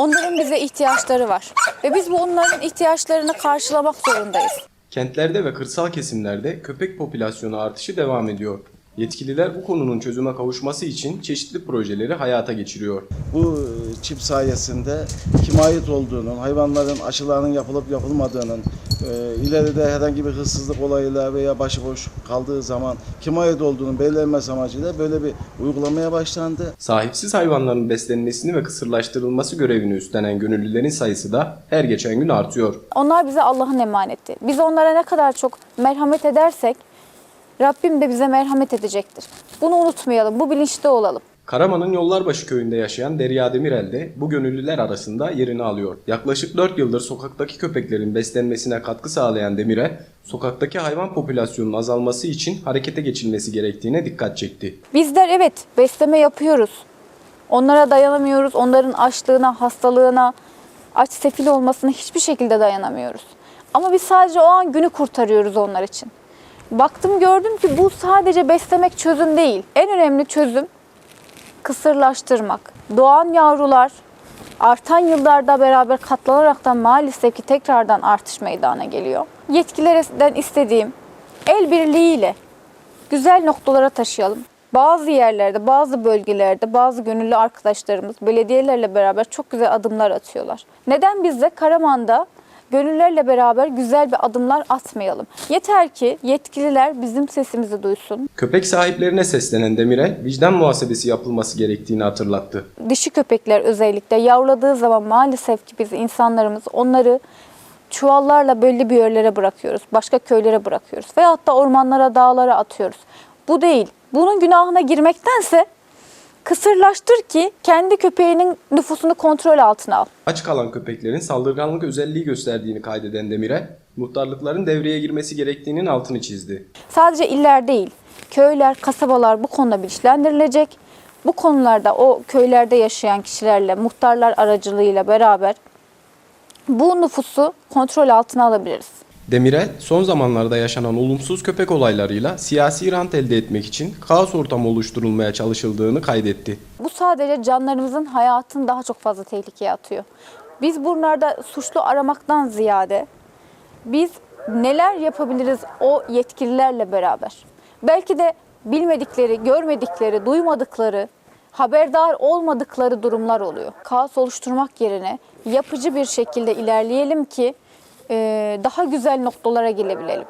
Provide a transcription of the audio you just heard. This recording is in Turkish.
Onların bize ihtiyaçları var ve biz bu onların ihtiyaçlarını karşılamak zorundayız. Kentlerde ve kırsal kesimlerde köpek popülasyonu artışı devam ediyor. Yetkililer bu konunun çözüme kavuşması için çeşitli projeleri hayata geçiriyor. Bu e, çip sayesinde kime ait olduğunun, hayvanların aşılarının yapılıp yapılmadığının, e, ileride herhangi bir hırsızlık olayıyla veya başıboş kaldığı zaman kime ait olduğunun belirlenmesi amacıyla böyle bir uygulamaya başlandı. Sahipsiz hayvanların beslenmesini ve kısırlaştırılması görevini üstlenen gönüllülerin sayısı da her geçen gün artıyor. Onlar bize Allah'ın emaneti. Biz onlara ne kadar çok merhamet edersek Rabbim de bize merhamet edecektir. Bunu unutmayalım, bu bilinçte olalım. Karaman'ın Yollarbaşı köyünde yaşayan Derya Demirel de bu gönüllüler arasında yerini alıyor. Yaklaşık 4 yıldır sokaktaki köpeklerin beslenmesine katkı sağlayan Demirel, sokaktaki hayvan popülasyonunun azalması için harekete geçilmesi gerektiğine dikkat çekti. Bizler evet besleme yapıyoruz. Onlara dayanamıyoruz. Onların açlığına, hastalığına, aç sefil olmasına hiçbir şekilde dayanamıyoruz. Ama biz sadece o an günü kurtarıyoruz onlar için. Baktım gördüm ki bu sadece beslemek çözüm değil. En önemli çözüm kısırlaştırmak. Doğan yavrular artan yıllarda beraber katlanaraktan maalesef ki tekrardan artış meydana geliyor. Yetkililerden istediğim el birliğiyle güzel noktalara taşıyalım. Bazı yerlerde, bazı bölgelerde, bazı gönüllü arkadaşlarımız belediyelerle beraber çok güzel adımlar atıyorlar. Neden biz de Karaman'da gönüllerle beraber güzel bir adımlar atmayalım? Yeter ki yetkililer bizim sesimizi duysun. Köpek sahiplerine seslenen Demirel, vicdan muhasebesi yapılması gerektiğini hatırlattı. Dişi köpekler özellikle yavruladığı zaman maalesef ki biz insanlarımız onları çuvallarla belli bir yerlere bırakıyoruz. Başka köylere bırakıyoruz. Veyahut da ormanlara, dağlara atıyoruz. Bu değil. Bunun günahına girmektense kısırlaştır ki kendi köpeğinin nüfusunu kontrol altına al. Aç kalan köpeklerin saldırganlık özelliği gösterdiğini kaydeden Demirel, muhtarlıkların devreye girmesi gerektiğinin altını çizdi. Sadece iller değil, köyler, kasabalar bu konuda bilinçlendirilecek. Bu konularda o köylerde yaşayan kişilerle, muhtarlar aracılığıyla beraber bu nüfusu kontrol altına alabiliriz. Demirel, son zamanlarda yaşanan olumsuz köpek olaylarıyla siyasi rant elde etmek için kaos ortamı oluşturulmaya çalışıldığını kaydetti. Bu sadece canlarımızın hayatını daha çok fazla tehlikeye atıyor. Biz bunlarda suçlu aramaktan ziyade biz neler yapabiliriz o yetkililerle beraber. Belki de bilmedikleri, görmedikleri, duymadıkları, haberdar olmadıkları durumlar oluyor. Kaos oluşturmak yerine yapıcı bir şekilde ilerleyelim ki daha güzel noktalara gelebilelim.